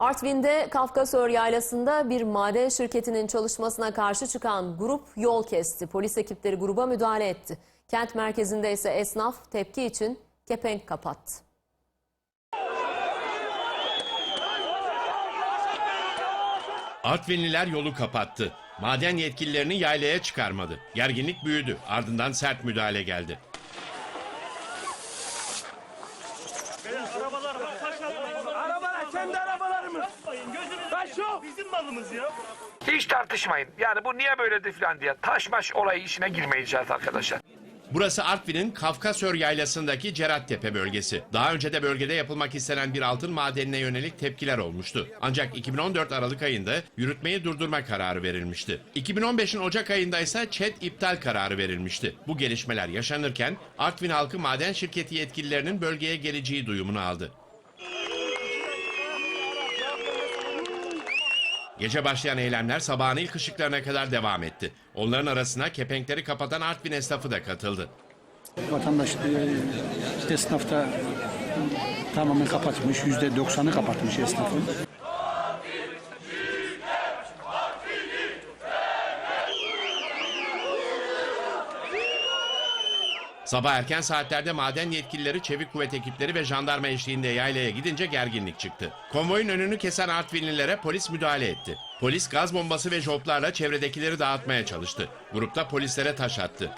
Artvin'de Kafkasör Yaylası'nda bir maden şirketinin çalışmasına karşı çıkan grup yol kesti. Polis ekipleri gruba müdahale etti. Kent merkezinde ise esnaf tepki için kepenk kapattı. Artvinliler yolu kapattı. Maden yetkililerini yaylaya çıkarmadı. Gerginlik büyüdü. Ardından sert müdahale geldi. Arabalar kendi Taş yok. Bizim malımız ya. Hiç tartışmayın. Yani bu niye böyledir falan diye. Taşmaş olayı işine girmeyeceğiz arkadaşlar. Burası Artvin'in Kafkasör Yaylası'ndaki Cerattepe bölgesi. Daha önce de bölgede yapılmak istenen bir altın madenine yönelik tepkiler olmuştu. Ancak 2014 Aralık ayında yürütmeyi durdurma kararı verilmişti. 2015'in Ocak ayında ise ÇED iptal kararı verilmişti. Bu gelişmeler yaşanırken Artvin halkı maden şirketi yetkililerinin bölgeye geleceği duyumunu aldı. Gece başlayan eylemler sabahın ilk ışıklarına kadar devam etti. Onların arasına kepenkleri kapatan Artvin esnafı da katıldı. Vatandaş e, esnafta tamamen kapatmış. Yüzde doksanı kapatmış esnafın. Sabah erken saatlerde maden yetkilileri, çevik kuvvet ekipleri ve jandarma eşliğinde yaylaya gidince gerginlik çıktı. Konvoyun önünü kesen Artvinlilere polis müdahale etti. Polis gaz bombası ve joplarla çevredekileri dağıtmaya çalıştı. Grupta polislere taş attı.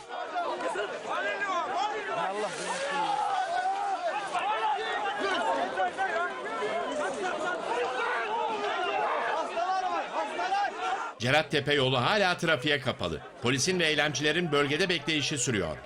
Cerattepe yolu hala trafiğe kapalı. Polisin ve eylemcilerin bölgede bekleyişi sürüyor.